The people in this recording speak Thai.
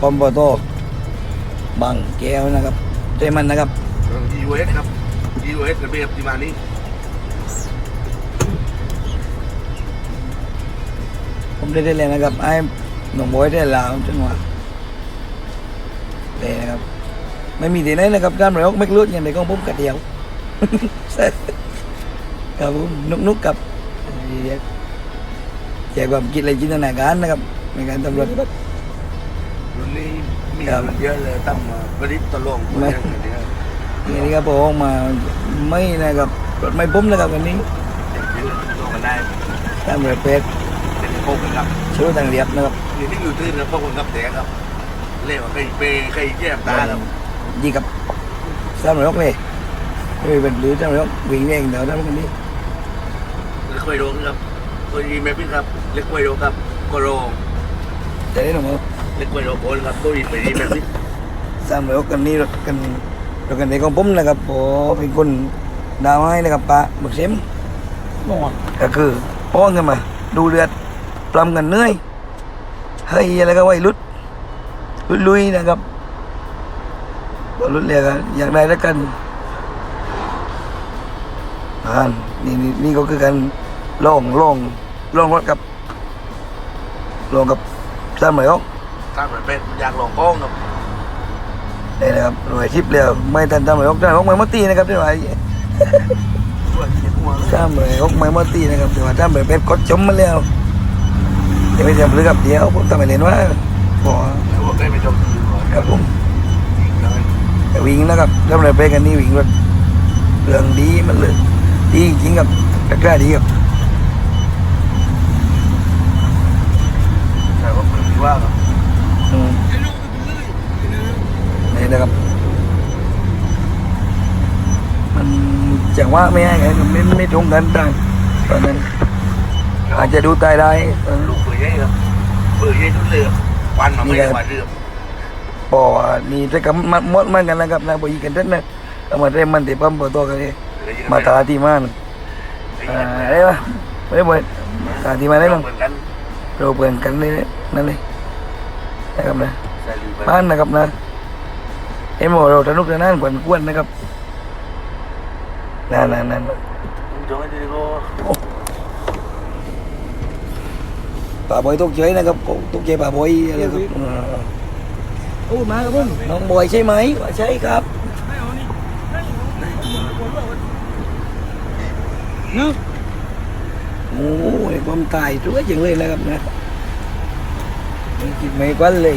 ปอมปอโตบังแก้วนะครับเจมันนะครับ EOS ครับ EOS ระเบียบที่มานี้ผมได้ได้เลยนะครับไอ้หนุ่มบอยได้ลาวจังหวะเลยนะครับ ไม่มีที่ไหนนะครับด้านเราไม่รู้อย่างไรก็ผมกระเดียวครับผมนุกนุกๆกับแจกความคิดอะไรจินตนาการนะครับในการตำรวจ รุ่นนี้มีครับเยอะเลยตั้งมาบริษตะลงไม่อย่างนี้ครับทีนี้ครับผมมาไม่นะครับรถไม่ปุ้มนะครับวันนี้อย่างนี้ลงกันได้ตามรถเป็ดเป็นพวกกันครับชื่อทางเรียบนะครับนี่นี่อยู่ตื้นนะพวกคนกับแดงครับเรียกว่าใครเปย์ใครแก้มตาครับยีกับสามรถเลยไม่เป็นหรือสามรถวิ่งเองเดี๋ยวทำกันนี้เล็กไวโดครับตัวนี้แม่พี่ครับเล็กไวโดครับโกโรแต่ได้หนูเล็ก ไวโดโกนครับตัวนี้ไปนี่แม่พี่สามรถกันนี้รถกันรถกันในของผมนะครับผมเป็นคนดาวให้นะครับปะบักเซมก็คือป้องกันมา ดูเลือดปลำกันเหนื่อยเฮ้ยอะไรก็ไว้รุดรุดลุยนะครับก็รุดเลยกันอยากได้แล้วกันอ่านี่นี่นี่ก็คือการลองลองลองรถกับลองกับสามรถ ถ้าเหมือนเป็นอยากลองกล้องครับนี่นะครับหน่วยชิปเร็วไม่ทันทำหน่วยฮกได้ฮกไม่มาตีนะครับที่หน่วยด้วยเจ็บหัวเลยทำหน่วยฮกไม่มตีนะครับแต่ว่าทำหน่วยเป็ดกดจมมาแล้วยังไม่ทำหรือกับเดียวผมทำไปเรียนว่าพอแล้วบอกได้ไปชมครับผมวิ่งนะครับทำหน่วยเป็ดกันนี่วิ่งรถเรื่องดีมันเลยดีจริงๆครับกล้าดีครับแต่ว่าเหมือนที่ว่าครับ อืมนี่นะครับ มัน จังว่าไม่ให้ไงไม่ไม่ตรงกันต่างตอนนั้นอาจจะดูตายได้ตอนนั้นลูกเปื่อยใหญ่ครับเปื่อยใหญ่ทุกเรือควันมาไม่ได้ควันเรือปอนี่จะกับมมดมันกันนะครับนะบอีกันเด็ดนะเอามาเริ่มมันติปั๊มปอตัวกันเลยมาตาที่มันอ่าได้ปะไม่ได้บ่อยตาที่มาได้บ้างเหมือนกันเราเปลี่ยนกันเลยนั่นเลยนะครับนะใส่ลืมไปบ้านนะครับนะเอ็มบอกเราสนุกสนานกวนกวนนะครับ นั่นนั่นนั่นจอยดีก็ป่าบอยตกเฉยนะครับตกเฉยป่าบอยอะไรครับอ่าโอ้มาครับผมน้องบอยใช่ไหมว่าใช่ครับเนาะโอ้ยความตายสวยจังเลยนะครับนะไม่คิดไม่กวนเลย